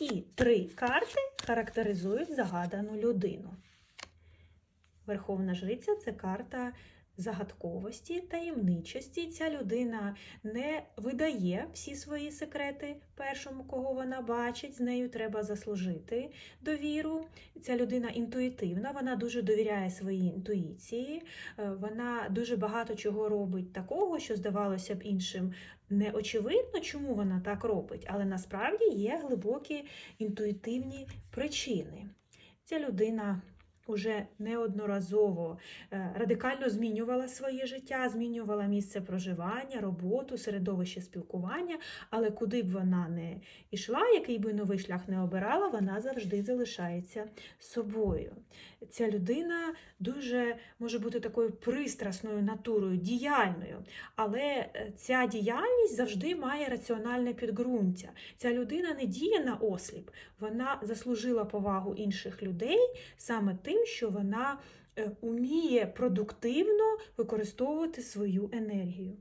Які три карти характеризують загадану людину? Верховна жриця це карта загадковості, таємничості. Ця людина не видає всі свої секрети першому, кого вона бачить. З нею треба заслужити довіру. Ця людина інтуїтивна, вона дуже довіряє своїй інтуїції. Е, Вона дуже багато чого робить такого, що здавалося б іншим неочевидно, чому вона так робить, але насправді є глибокі інтуїтивні причини. Ця людина уже неодноразово е, радикально змінювала своє життя, змінювала місце проживання, роботу, середовище спілкування, але куди б вона не йшла, який би новий шлях не обирала, вона завжди залишається собою. Ця людина дуже може бути такою пристрасною натурою, діяльною, але е, ця діяльність завжди має раціональне підґрунтя. Ця людина не діє на осліп, вона заслужила повагу інших людей саме тим, що вона е, уміє продуктивно використовувати свою енергію.